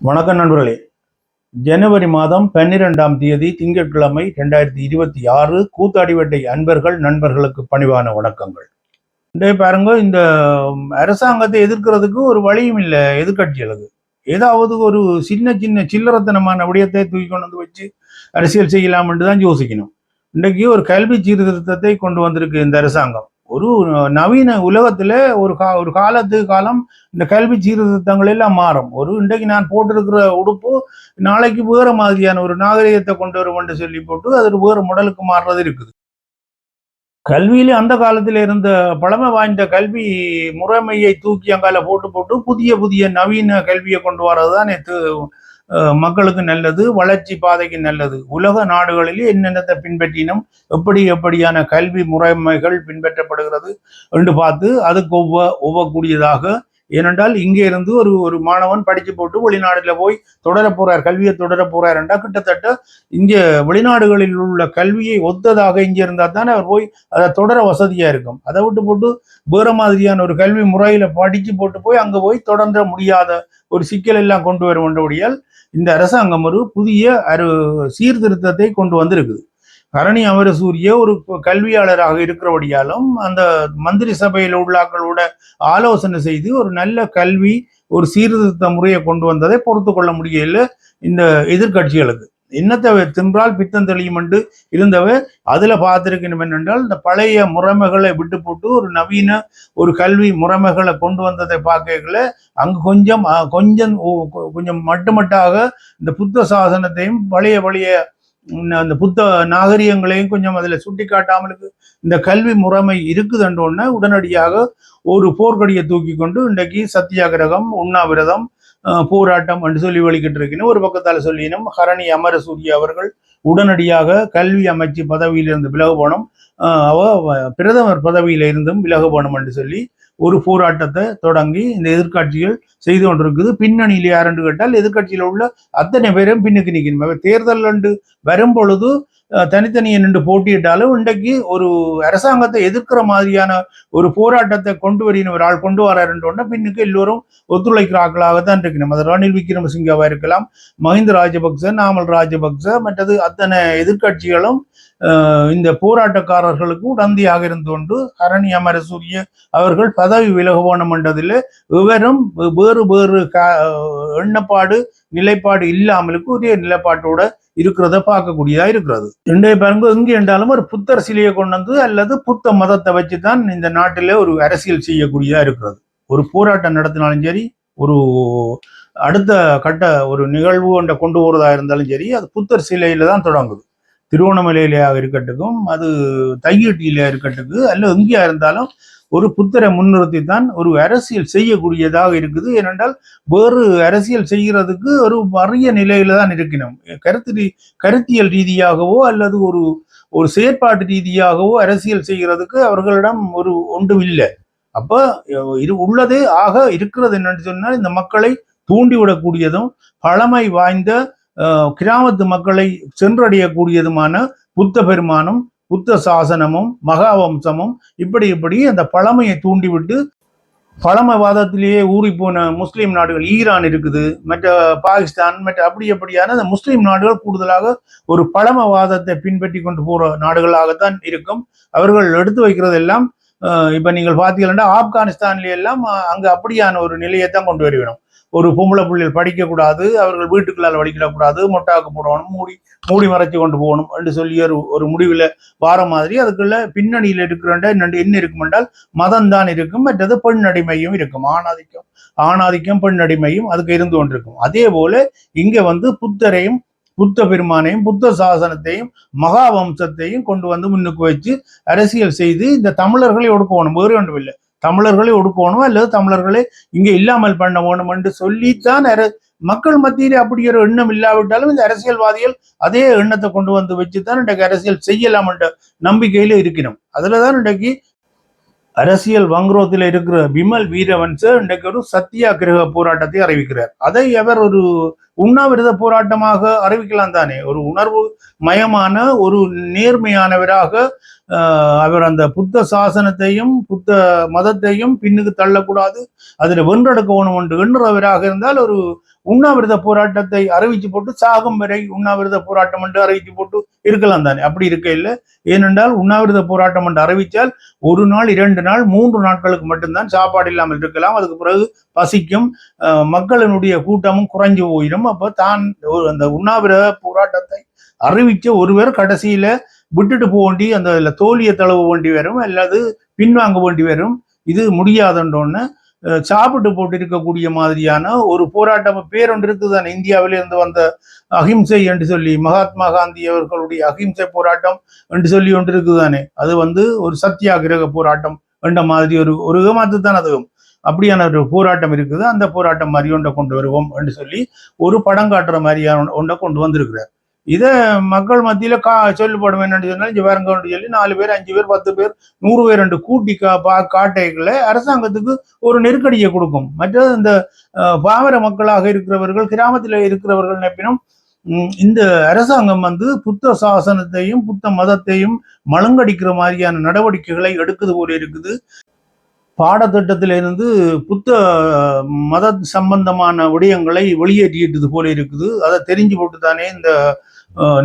வணக்கம் நண்பர்களே. ஜனவரி மாதம் பன்னிரெண்டாம் தேதி திங்கட்கிழமை ரெண்டாயிரத்தி இருபத்தி ஆறு கூத்தாடிவேட்டை அன்பர்கள் நண்பர்களுக்கு பணிவான வணக்கங்கள். இந்த பாருங்க இந்த அரசாங்கத்தை எதிர்க்கிறதுக்கு ஒரு வழியும் இல்லை எதிர்கட்சிகளுக்கு ஏதாவது ஒரு சின்ன சின்ன சில்லறத்தனமான விடயத்தை தூக்கி கொண்டு வந்து வச்சு அரசியல் செய்யலாம்னு தான் யோசிக்கணும். இன்றைக்கு ஒரு கல்வி சீர்திருத்தத்தை கொண்டு வந்திருக்கு இந்த அரசாங்கம். ஒரு நவீன உலகத்துல ஒரு கா ஒரு காலத்து காலம் இந்த கல்வி சீர்திருத்தங்கள் எல்லாம் மாறும். ஒரு இன்றைக்கு நான் போட்டிருக்கிற உடுப்பு நாளைக்கு வேற மாதிரியான ஒரு நாகரிகத்தை கொண்டு வரும் என்று சொல்லி போட்டு அது வேற வேறு மாடலுக்கு மாறுறது இருக்குது. கல்வியில அந்த காலத்தில் இருந்த பழமை வாய்ந்த கல்வி முறைமையை தூக்கி அங்கால போட்டு போட்டு புதிய புதிய நவீன கல்வியை கொண்டு வர்றதுதான் நேற்று மக்களுக்கு நல்லது வளர்ச்சி பாதைக்கு நல்லது. உலக நாடுகளில் என்னென்னத்தை பின்பற்றினும் எப்படி எப்படியான கல்வி முறைமைகள் பின்பற்றப்படுகிறது என்று பார்த்து அதுக்கு ஒவ்வ ஒவ்வக்கூடியதாக ஏனென்றால் இங்கே இருந்து ஒரு ஒரு மாணவன் படிச்சு போட்டு வெளிநாடுல போய் தொடர போறார் கல்வியை தொடர போறார் என்றால் கிட்டத்தட்ட இங்கே வெளிநாடுகளில் உள்ள கல்வியை ஒத்ததாக இங்கே இருந்தால் தானே அவர் போய் அதை தொடர வசதியா இருக்கும். அதை விட்டு போட்டு வேற மாதிரியான ஒரு கல்வி முறையில படிச்சு போட்டு போய் அங்க போய் தொடர முடியாத ஒரு சிக்கல் எல்லாம் கொண்டு வரும் என்றபடியால் இந்த அரசாங்கம் ஒரு புதிய ஒரு சீர்திருத்தத்தை கொண்டு வந்திருக்குது. கரணி அமரசூரிய ஒரு கல்வியாளராக இருக்கிறபடியாலும் அந்த மந்திரி சபையில் உள்ளாக்களோட ஆலோசனை செய்து ஒரு நல்ல கல்வி ஒரு சீர்திருத்த முறையை கொண்டு வந்ததை பொறுத்து கொள்ள முடியல இந்த எதிர்க்கட்சிகளுக்கு. என்னத்தை தின்றால் பித்தம் தெளியும் என்று இருந்தவ அதுல பார்த்திருக்கணும் என்னென்றால் இந்த பழைய முறைமைகளை விட்டு போட்டு ஒரு நவீன ஒரு கல்வி முறைமைகளை கொண்டு வந்ததை பார்க்கல. அங்கு கொஞ்சம் கொஞ்சம் கொஞ்சம் மட்டுமட்டாக இந்த புத்த சாசனத்தையும் பழைய பழைய அந்த புத்த நாகரிகங்களையும் கொஞ்சம் அதில் சுட்டி காட்டாமலுக்கு இந்த கல்வி முறைமை இருக்குதுன்றோடனே உடனடியாக ஒரு போர்க்கடியை தூக்கி கொண்டு இன்றைக்கு சத்தியாகிரகம் உண்ணாவிரதம் அஹ், போராட்டம் என்று சொல்லி வெளிக்கிட்டு இருக்கணும். ஒரு பக்கத்தால் சொல்லினும் ஹரணி அமரசூரிய அவர்கள் உடனடியாக கல்வி அமைச்சு பதவியிலிருந்து விலகு போனோம் அவ பிரதமர் பதவியில இருந்தும் விலகு போனோம் என்று சொல்லி ஒரு போராட்டத்தை தொடங்கி இந்த எதிர்கட்சிகள் செய்து கொண்டிருக்குது. பின்னணியில் யாருன்னு கேட்டால் எதிர்கட்சியில் உள்ள அத்தனை பேரும் பின்னுக்கு நிற்கணும் தேர்தல் என்று வரும் பொழுது தனித்தனியை நின்று போட்டியிட்டாலும் இன்றைக்கு ஒரு அரசாங்கத்தை எதிர்க்கிற மாதிரியான ஒரு போராட்டத்தை கொண்டு வரின ஒரு ஆள் கொண்டு வராருன்றோன்னா பின்னுக்கு எல்லோரும் ஒத்துழைக்கிற ஆட்களாகத்தான் இருக்கணும் அது ரணில் விக்ரமசிங்கவா இருக்கலாம். மஹிந்த ராஜபக்ச நாமல் ராஜபக்ச மற்றது அத்தனை எதிர்க்கட்சிகளும் இந்த போராட்டக்காரர்களுக்கு உடந்தையாக இருந்து கொண்டு ஹரணி அமரசூரிய அவர்கள் பதவி விலக போன என்றதில் இவரும் வேறு வேறு எண்ணப்பாடு நிலைப்பாடு இல்லாமலுக்கு ஒரே நிலைப்பாட்டோட இருக்கிறத பார்க்கக்கூடியதா இருக்கிறது. இன்றைய பாருங்க எங்கே என்றாலும் ஒரு புத்தர் சிலையை கொண்டு வந்து அல்லது புத்த மதத்தை வச்சு தான் இந்த நாட்டிலே ஒரு அரசியல் செய்யக்கூடியதா இருக்கிறது. ஒரு போராட்டம் நடத்தினாலும் சரி ஒரு அடுத்த கட்ட ஒரு நிகழ்வு ஒன்றை கொண்டு போறதா இருந்தாலும் சரி அது புத்தர் சிலையில தான் தொடங்குது. திருவண்ணாமலையிலேயாக இருக்கட்டுக்கும் அது தையீட்டியில இருக்கட்டுக்கு அல்ல எங்கேயா இருந்தாலும் ஒரு புத்தரை முன்னிறுத்தி தான் ஒரு அரசியல் செய்யக்கூடியதாக இருக்குது. ஏனென்றால் வேறு அரசியல் செய்கிறதுக்கு ஒரு வறிய நிலையில தான் இருக்கணும். கருத்து கருத்தியல் ரீதியாகவோ அல்லது ஒரு ஒரு செயற்பாட்டு ரீதியாகவோ அரசியல் செய்கிறதுக்கு அவர்களிடம் ஒரு ஒன்றும் இல்லை. அப்போ இரு இது உள்ளதே ஆக இருக்கிறது என்னன்னு சொன்னால் இந்த மக்களை தூண்டிவிடக்கூடியதும் பழமை வாய்ந்த கிராமத்து மக்களை சென்றடையக்கூடியதுமான புத்த பெருமானும் புத்த சாசனமும் மகாவம்சமும் இப்படி இப்படி அந்த பழமையை தூண்டிவிட்டு பழமைவாதத்திலேயே ஊறி போன முஸ்லீம் நாடுகள் ஈரான் இருக்குது மற்ற பாகிஸ்தான் மற்ற அப்படி அப்படியான அந்த முஸ்லீம் நாடுகள் கூடுதலாக ஒரு பழமைவாதத்தை பின்பற்றி கொண்டு போற நாடுகளாகத்தான் இருக்கும். அவர்கள் எடுத்து வைக்கிறது எல்லாம் இப்ப நீங்கள் பார்த்தீங்கன்னா ஆப்கானிஸ்தான்ல எல்லாம் அங்கு அப்படியான ஒரு நிலையை தான் கொண்டு வர ஒரு பொம்பளை பிள்ளைகள் படிக்கக்கூடாது அவர்கள் வீட்டுக்குள்ளால் வலிக்கிடக்கூடாது மொட்டாக்கு போடணும் மூடி மூடி மறைச்சு கொண்டு போகணும் என்று சொல்லி ஒரு ஒரு முடிவில் வார மாதிரி அதுக்குள்ள பின்னணியில் இருக்கிற என்ன இருக்கும் என்றால் மதம் தான் இருக்கும் மற்றது பெண் அடிமையும் இருக்கும் ஆணாதிக்கம் ஆணாதிக்கம் பெண் அடிமையும் அதுக்கு இருந்து கொண்டிருக்கும். அதே போல இங்கே வந்து புத்தரையும் புத்த பெருமானையும் புத்த சாசனத்தையும் மகாவம்சத்தையும் கொண்டு வந்து முன்னுக்கு வச்சு அரசியல் செய்து இந்த தமிழர்களை ஒடுக்கணும் வேறு ஒன்றும் இல்லை. தமிழர்களை ஒடுக்கணும் அல்லது தமிழர்களை இங்க இல்லாமல் பண்ண வேணும் என்று சொல்லித்தான் மக்கள் மத்தியிலே அப்படி ஒரு எண்ணம் இல்லாவிட்டாலும் இந்த அரசியல்வாதிகள் அதே எண்ணத்தை கொண்டு வந்து வச்சுதான் இன்றைக்கு அரசியல் செய்யலாம் என்ற நம்பிக்கையில இருக்கணும் அதுலதான் இன்றைக்கு அரசியல் வங்குரோத்தில் இருக்கிற விமல் வீரவன்ச இன்றைக்கு ஒரு சத்தியாகிரக போராட்டத்தை அறிவிக்கிறார். அதை அவர் ஒரு உண்ணாவிரத போராட்டமாக அறிவிக்கலாம் தானே. ஒரு உணர்வு மயமான ஒரு நேர்மையானவராக ஆஹ், அவர் அந்த புத்த சாசனத்தையும் புத்த மதத்தையும் பின்னுக்கு தள்ளக்கூடாது. அதில் வென்றெடுக்கணும் என்று எண்ணுறவராக இருந்தால் ஒரு உண்ணாவிரத போராட்டத்தை அறிவிச்சு போட்டு சாகும் வரை உண்ணாவிரத போராட்டம் என்று அறிவிச்சு போட்டு இருக்கலாம் தானே. அப்படி இருக்க இல்லை. ஏனென்றால் உண்ணாவிரத போராட்டம் என்று அறிவித்தால் ஒரு நாள் இரண்டு நாள் மூன்று நாட்களுக்கு மட்டும்தான் சாப்பாடு இல்லாமல் இருக்கலாம். அதுக்கு பிறகு பசிக்கும் மக்களினுடைய கூட்டமும் குறைஞ்சு போயிடும். அப்போ தான் ஒரு அந்த உண்ணாவிரத போராட்டத்தை அறிவிச்ச ஒருவர் கடைசியில விட்டுட்டு போக வேண்டி அந்த இதுல தோல்வியை தழுவ வேண்டி வரும் அல்லது பின்வாங்க வேண்டி வரும். இது முடியாதுன்றோன்னு சாப்பிட்டு போட்டு இருக்கக்கூடிய மாதிரியான ஒரு போராட்டம் பேரொன்று ஒன்று இருக்குதானே? இந்தியாவிலிருந்து வந்த அகிம்சை என்று சொல்லி மகாத்மா காந்தி அவர்களுடைய அகிம்சை போராட்டம் என்று சொல்லி ஒன்று இருக்குதானே? அது வந்து ஒரு சத்தியாகிரக போராட்டம் என்ற மாதிரி ஒரு ஒரு ஏமாத்து தான் அதுவும் அப்படியான ஒரு போராட்டம் இருக்குது. அந்த போராட்டம் மாதிரி ஒன்றை கொண்டு வருவோம் என்று சொல்லி ஒரு படம் காட்டுற மாதிரியான ஒன்றை கொண்டு வந்திருக்கிறார். இதை மக்கள் மத்தியில கா சொல்லப்படும் என்னன்னு சொன்னால் இங்கே சொல்லி நாலு பேர் அஞ்சு பேர் பத்து பேர் நூறு பேர் ரெண்டு கூட்டி கா பா காட்டைகளை அரசாங்கத்துக்கு ஒரு நெருக்கடியை கொடுக்கும். மற்றது இந்த பாமர மக்களாக இருக்கிறவர்கள் கிராமத்தில் இருக்கிறவர்கள் நினைப்பினும் இந்த அரசாங்கம் வந்து புத்த சாசனத்தையும் புத்த மதத்தையும் மழுங்கடிக்கிற மாதிரியான நடவடிக்கைகளை எடுக்குது போல இருக்குது. பாடத்திட்டத்திலிருந்து புத்த மத சம்பந்தமான விடயங்களை வெளியேற்றிட்டது போல இருக்குது. அதை தெரிஞ்சு போட்டு தானே இந்த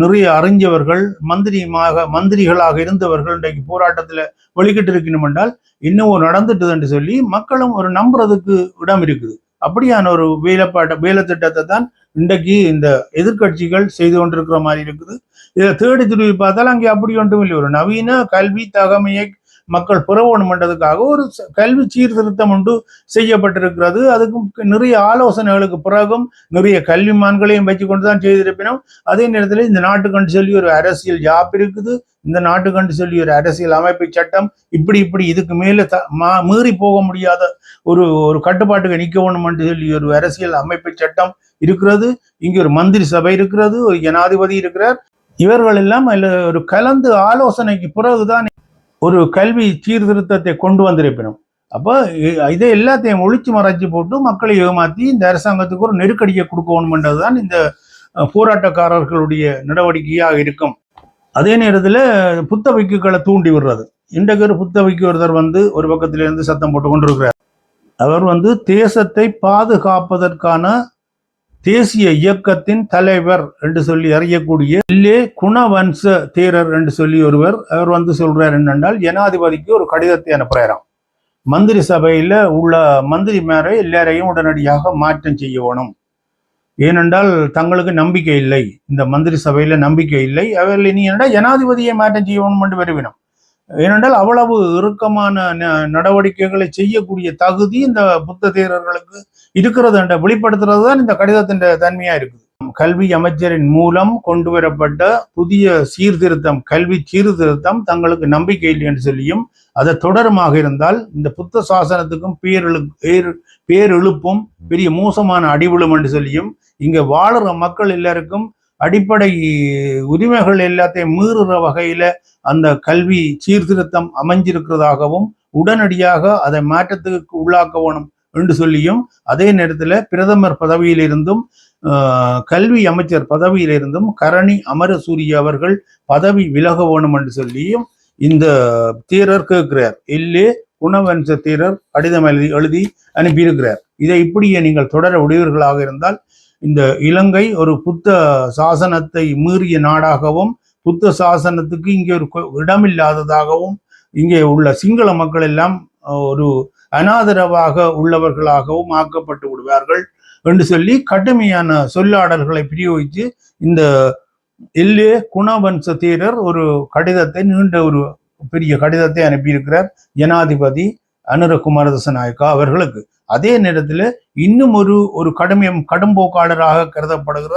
நிறைய அறிஞ்சவர்கள் மந்திரிமாக மந்திரிகளாக இருந்தவர்கள் இன்றைக்கு போராட்டத்தில் வெளிக்கிட்டு இருக்கணும் என்றால் இன்னும் நடந்துட்டுதுன்னு சொல்லி மக்களும் ஒரு நம்புறதுக்கு இடம் இருக்குது. அப்படியான ஒரு வேலைப்பாட்ட வேலைத்திட்டத்தை தான் இன்றைக்கு இந்த எதிர்க்கட்சிகள் செய்து கொண்டிருக்கிற மாதிரி இருக்குது. இதை தேடி திரும்பி பார்த்தால் அங்கே அப்படி ஒன்றும் இல்லை. ஒரு நவீன கல்வி தகமையை மக்கள் பெறவேணும் என்றதுக்காக ஒரு கல்வி சீர்திருத்தம் ஒன்று செய்யப்பட்டிருக்கிறது. அதுக்கும் நிறைய ஆலோசனைகளுக்கு பிறகும் நிறைய கல்விமான்களையும் வச்சு கொண்டு தான் செய்திருப்பினோம். அதே நேரத்தில் இந்த நாட்டுக்கண்டு சொல்லி ஒரு அரசியல் ஜாப் இருக்குது. இந்த நாட்டுக்கண்டு சொல்லி ஒரு அரசியல் அமைப்பு சட்டம் இப்படி இப்படி இதுக்கு மேல த மா- மீறி போக முடியாத ஒரு ஒரு கட்டுப்பாட்டுக்கு நிற்க வேணும் என்று சொல்லி ஒரு அரசியல் அமைப்பு சட்டம் இருக்கிறது. இங்கே ஒரு மந்திரி சபை இருக்கிறது. ஒரு ஜனாதிபதி இருக்கிறார். இவர்கள் எல்லாம் ஒரு கலந்து ஆலோசனைக்கு பிறகுதான் ஒரு கல்வி சீர்திருத்தத்தை கொண்டு வந்திருப்பினும். அப்போ இதை எல்லாத்தையும் ஒழிச்சு மறைச்சி போட்டு மக்களை ஏமாற்றி இந்த அரசாங்கத்துக்கு ஒரு நெருக்கடியை கொடுக்கணும்ன்றதுதான் இந்த போராட்டக்காரர்களுடைய நடவடிக்கையாக இருக்கும். அதே நேரத்தில் புத்த வைக்குகளை தூண்டி விடுறது. இன்றைக்கு ஒரு புத்த வைக்கு ஒருத்தர் வந்து ஒரு பக்கத்திலிருந்து சத்தம் போட்டு கொண்டிருக்கிறார். அவர் வந்து தேசத்தை பாதுகாப்பதற்கான தேசிய இயக்கத்தின் தலைவர் என்று சொல்லி அறியக்கூடிய இல்லே குணவன்ச தேரர் என்று சொல்லி ஒருவர் அவர் வந்து சொல்றார் என்னென்றால் ஜனாதிபதிக்கு ஒரு கடிதத்தை அனுப்புறாராம். மந்திரி சபையில உள்ள மந்திரி மேரை எல்லாரையும் உடனடியாக மாற்றம் செய்ய வேணும். ஏனென்றால் தங்களுக்கு நம்பிக்கை இல்லை. இந்த மந்திரி சபையில நம்பிக்கை இல்லை. அவர்கள் இனி என்னடா ஜனாதிபதியை மாற்றம் செய்யணும் என்று வருவினம் ஏனென்றால் அவ்வளவு இறுக்கமான ந- நடவடிக்கைகளை செய்யக்கூடிய தகுதி இந்த புத்த தேரர்களுக்கு இருக்கிறது என்ற வெளிப்படுத்துறது தான் இந்த கடிதத்தின் தன்மையா இருக்குது. கல்வி அமைச்சரின் மூலம் கொண்டு வரப்பட்ட புதிய சீர்திருத்தம் கல்வி சீர்திருத்தம் தங்களுக்கு நம்பிக்கை இல்லை என்று சொல்லியும் அதை தொடருமாக இருந்தால் இந்த புத்த சாசனத்துக்கும் பேரெழு பேர் பேரெழுப்பும் பெரிய மோசமான அடிவிழும் என்று சொல்லியும் இங்க வாழுற மக்கள் எல்லாருக்கும் அடிப்படை உரிமைகள் எல்லாத்தையும் மீறுற வகையில அந்த கல்வி சீர்திருத்தம் அமைஞ்சிருக்கிறதாகவும் உடனடியாக அதை மாற்றத்துக்கு உள்ளாக்க வேணும் என்று சொல்லியும் அதே நேரத்தில் பிரதமர் பதவியிலிருந்தும் ஆஹ், கல்வி அமைச்சர் பதவியிலிருந்தும் கரணி அமரசூரிய அவர்கள் பதவி விலக வேணும் என்று சொல்லியும் இந்த தீரர் கேட்கிறார். இல்லே குணவம்ச தீரர் கடிதம் எழுதி எழுதி அனுப்பியிருக்கிறார். இதை இப்படியே நீங்கள் தொடர உடையவர்களாக இருந்தால் இந்த இலங்கை ஒரு புத்த சாசனத்தை மீறிய நாடாகவும் புத்த சாசனத்துக்கு இங்கே ஒரு இடமில்லாததாகவும் இங்கே உள்ள சிங்கள மக்கள் எல்லாம் ஒரு அனாதரவாக உள்ளவர்களாகவும் ஆக்கப்பட்டு விடுவார்கள் என்று சொல்லி கடுமையான சொல்லாடல்களை பிரயோகித்து இந்த எல்லே குணவன்ச தேரர் ஒரு கடிதத்தை நீண்ட ஒரு பெரிய கடிதத்தை அனுப்பியிருக்கிறார். ஜனாதிபதி அனுரகுமார நாயக்கா அவர்களுக்கு. அதே நேரத்தில் இன்னும் ஒரு ஒரு கடுமையம் கடும்போக்காளராக கருதப்படுகிற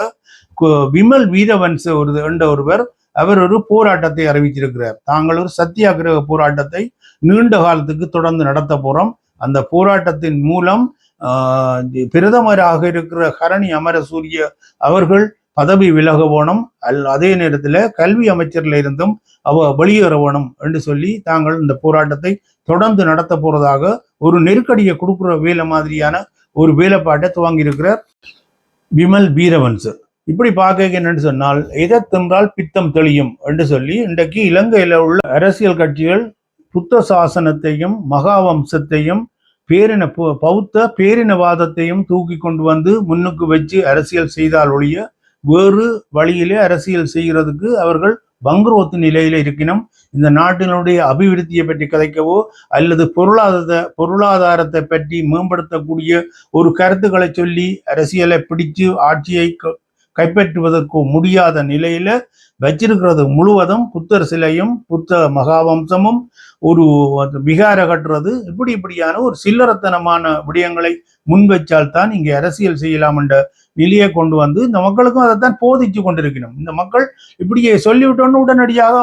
கு- விமல் வீரவன்ச ஒரு என்ற ஒருவர் அவர் ஒரு போராட்டத்தை அறிவிச்சிருக்கிறார் தாங்கள் ஒரு சத்தியாகிரக போராட்டத்தை நீண்ட காலத்துக்கு தொடர்ந்து நடத்த போறோம். அந்த போராட்டத்தின் மூலம் ஆஹ், பிரதமராக இருக்கிற ஹரணி அமரசூரிய அவர்கள் பதவி விலக வேணும். அல் அதே நேரத்தில் கல்வி அமைச்சர்ல இருந்தும் அவ வெளியேற வேணும் என்று சொல்லி தாங்கள் இந்த போராட்டத்தை தொடர்ந்து நடத்த போறதாக ஒரு நெருக்கடியை கொடுக்குற வேலை மாதிரியான ஒரு வேலைப்பாட்டை துவங்கி இருக்கிறார் விமல் வீரவன்ஸ் இப்படி பார்க்க என்னன்னு சொன்னால் எதை தின்றால் பித்தம் தெளியும்? என்று சொல்லி இன்றைக்கு இலங்கையில் உள்ள அரசியல் கட்சிகள் புத்த சாசனத்தையும் மகாவம்சத்தையும் பேரின பு- பௌத்த பேரினவாதத்தையும் தூக்கி கொண்டு வந்து முன்னுக்கு வச்சு அரசியல் செய்தால் ஒழிய வேறு வழியிலே அரசியல் செய்கிறதுக்கு அவர்கள் பங்குரோத்து நிலையில இருக்கணும் இந்த நாட்டினுடைய அபிவிருத்தியை பற்றி கதைக்கவோ அல்லது பொருளாதார பொருளாதாரத்தை பற்றி மேம்படுத்தக்கூடிய ஒரு கருத்துக்களை சொல்லி அரசியலை பிடிச்சு ஆட்சியை க- கைப்பற்றுவதற்கு முடியாத நிலையில வச்சிருக்கிறது முழுவதும் புத்தர் சிலையும் புத்த மகாவம்சமும் ஒரு விகார கட்டுறது இப்படி இப்படியான ஒரு சில்லறத்தனமான விடயங்களை முன்வைச்சால் தான் இங்கே அரசியல் செய்யலாம் என்ற நிலையை கொண்டு வந்து இந்த மக்களுக்கும் அதைத்தான் போதிச்சு கொண்டிருக்கணும். இந்த மக்கள் இப்படியே சொல்லிவிட்டோன்னு உடனடியாக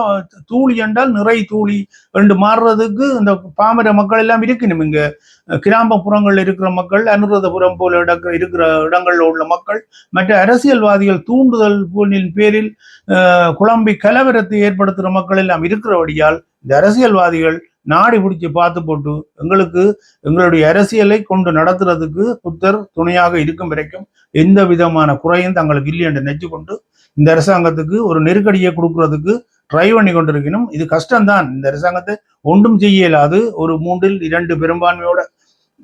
தூளி என்றால் நிறை தூளி என்று மாறுறதுக்கு இந்த பாமர மக்கள் எல்லாம் இருக்கணும். இங்க கிராமப்புறங்களில் இருக்கிற மக்கள் அனுராதபுரம் போல இடக்க இருக்கிற இடங்களில் உள்ள மக்கள் மற்ற அரசியல்வாதிகள் தூண்டுதல் பேரில் குழம்பி கலவரத்தை ஏற்படுத்துகிற மக்கள் எல்லாம் இருக்கிறபடியால் இந்த அரசியல்வாதிகள் நாடி பிடிச்சி பார்த்து போட்டு எங்களுக்கு எங்களுடைய அரசியலை கொண்டு நடத்துறதுக்கு புத்தர் துணையாக இருக்கும் வரைக்கும் எந்த விதமான குறையும் தங்களுக்கு இல்லை என்று நெச்சு கொண்டு இந்த அரசாங்கத்துக்கு ஒரு நெருக்கடியை கொடுக்கறதுக்கு ட்ரை பண்ணி கொண்டிருக்கணும். இது கஷ்டம்தான். இந்த அரசாங்கத்தை ஒன்றும் செய்ய இயலாது ஒரு மூன்றில் இரண்டு பெரும்பான்மையோட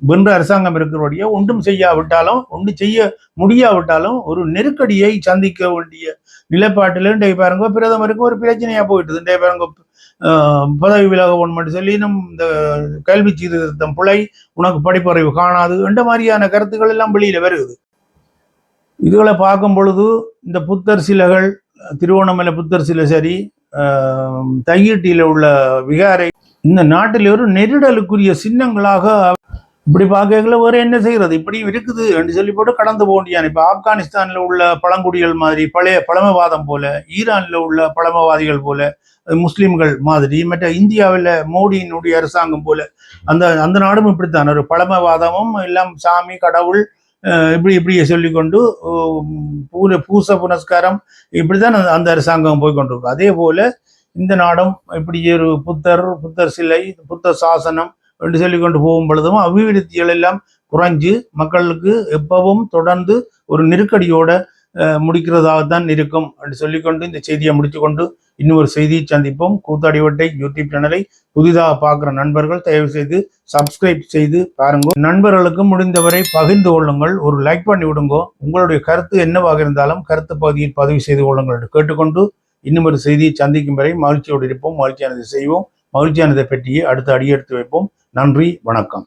வென்ற அரசாங்கம் இருக்கிறபடியே ஒன்றும் செய்யாவிட்டாலும் ஒன்று செய்ய முடியாவிட்டாலும் ஒரு நெருக்கடியை சந்திக்க வேண்டிய நிலைப்பாட்டில் இன்றைய பாருங்க பிரதமருக்கு ஒரு பிரச்சனையா போயிட்டுது. இன்றைய பாருங்க ஆஹ், பதவி விலக ஒன்று சொல்லி நம் இந்த கல்வி சீர்திருத்தம் பிழை உனக்கு படிப்பறிவு காணாது என்ற மாதிரியான கருத்துக்கள் எல்லாம் வெளியில வருது இதுகளை பார்க்கும் பொழுது இந்த புத்தர் சிலைகள் திருவோணமலை புத்தர் சிலை சரி ஆஹ், உள்ள விகாரை இந்த நாட்டில் ஒரு நெருடலுக்குரிய சின்னங்களாக இப்படி பார்க்கல வேற என்ன செய்யறது? இப்படி இருக்குது என்று சொல்லி போட்டு கடந்து போக முடியாது இப்ப ஆப்கானிஸ்தான்ல உள்ள பழங்குடிகள் மாதிரி பழைய பழமவாதம் போல ஈரான்ல உள்ள பழமவாதிகள் போல முஸ்லீம்கள் முஸ்லிம்கள் மாதிரி மற்ற இந்தியாவில் மோடியினுடைய அரசாங்கம் போல அந்த அந்த நாடும் இப்படித்தான். ஒரு பழமவாதமும் எல்லாம் சாமி கடவுள் இப்படி இப்படியே சொல்லிக்கொண்டு பூல பூச புனஸ்காரம் இப்படித்தான் அந்த- அந்த அரசாங்கம் போய் கொண்டிருக்கும் அதே போல இந்த நாடும் இப்படி ஒரு புத்தர் புத்தர் சிலை புத்தர் சாசனம் என்று சொல்லிக்கொண்டு போகும் பொழுதும் அபிவிருத்திகள் எல்லாம் குறைஞ்சு மக்களுக்கு எப்பவும் தொடர்ந்து ஒரு நெருக்கடியோட முடிக்கிறதாகத்தான் இருக்கும் என்று சொல்லிக்கொண்டு இந்த செய்தியை முடித்துக்கொண்டு இன்னொரு செய்தியை சந்திப்போம். கூத்தாடிவட்டை யூடியூப் சேனலை புதிதாக பார்க்குற நண்பர்கள் தயவு செய்து சப்ஸ்கிரைப் செய்து பாருங்க. நண்பர்களுக்கு முடிந்தவரை பகிர்ந்து கொள்ளுங்கள். ஒரு லைக் பண்ணி விடுங்க. உங்களுடைய கருத்து என்னவாக இருந்தாலும் கருத்து பகுதியில் பதிவு செய்து கொள்ளுங்கள் என்று கேட்டுக்கொண்டு இன்னும் ஒரு செய்தியை சந்திக்கும் வரை மகிழ்ச்சியோடு இருப்போம். மகிழ்ச்சியானதை செய்வோம். மகிழ்ச்சியானதை பற்றியே அடுத்து அடியெடுத்து வைப்போம். நன்றி வணக்கம்.